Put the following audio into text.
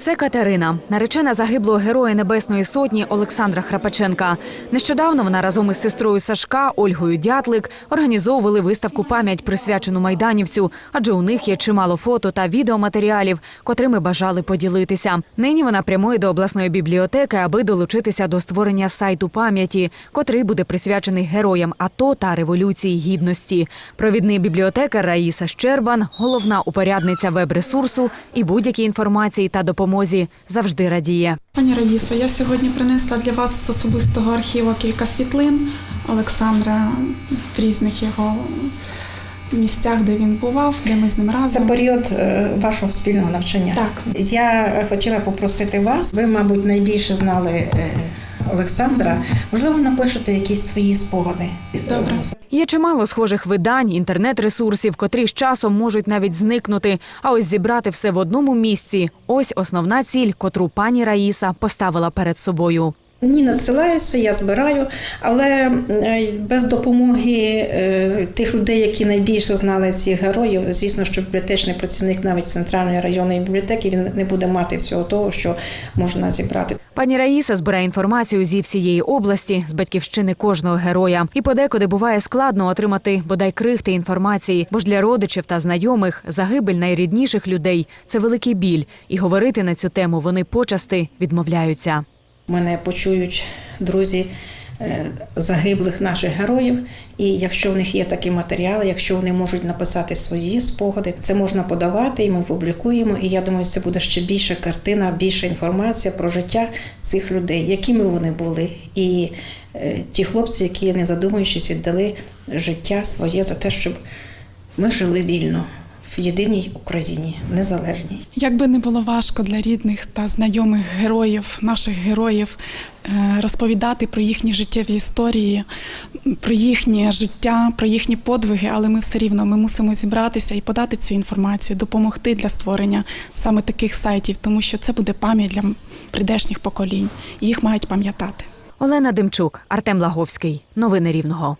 Це Катерина, наречена загиблого героя Небесної Сотні Олександра Храпаченка. Нещодавно вона разом із сестрою Сашка Ольгою Дятлик організовували виставку пам'ять присвячену майданівцю, адже у них є чимало фото та відеоматеріалів, котрими бажали поділитися. Нині вона прямує до обласної бібліотеки, аби долучитися до створення сайту пам'яті, котрий буде присвячений героям АТО та революції гідності. Провідний бібліотекар Раїса Щербан, головна упорядниця веб-ресурсу і будь-які інформації та допомозі завжди радіє. Пані Радісо, я сьогодні принесла для вас з особистого архіву кілька світлин Олександра в різних його місцях, де він бував, де ми з ним Це період е, вашого спільного навчання. Так. Я хотіла попросити вас. Ви, мабуть, найбільше знали е, Олександра. Можливо, напишете якісь свої спогади. Добре. Є чимало схожих видань, інтернет-ресурсів, котрі з часом можуть навіть зникнути. А ось зібрати все в одному місці ось основна ціль, котру пані Раїса поставила перед собою. Мені надсилаються, я збираю, але е, без допомоги е, тих людей, які найбільше знали цих героїв, звісно, що бібліотечний працівник навіть центральної районної бібліотеки він не буде мати всього того, що можна зібрати. Пані Раїса збирає інформацію зі всієї області, з батьківщини кожного героя. І подекуди буває складно отримати бодай крихти інформації, бо ж для родичів та знайомих загибель найрідніших людей це великий біль, і говорити на цю тему вони почасти відмовляються. Мене почують друзі е, загиблих наших героїв. І якщо в них є такі матеріали, якщо вони можуть написати свої спогади, це можна подавати, і ми публікуємо. І я думаю, це буде ще більша картина, більша інформація про життя цих людей, якими вони були, і е, ті хлопці, які не задумуючись, віддали життя своє за те, щоб ми жили вільно в єдиній Україні, незалежній. Як би не було важко для рідних та знайомих героїв, наших героїв, е, розповідати про їхні життєві історії, про їхнє життя, про їхні подвиги, але ми все рівно ми мусимо зібратися і подати цю інформацію, допомогти для створення саме таких сайтів, тому що це буде пам'ять для прийдешніх поколінь. Їх мають пам'ятати. Олена Демчук, Артем Лаговський. Новини Рівного.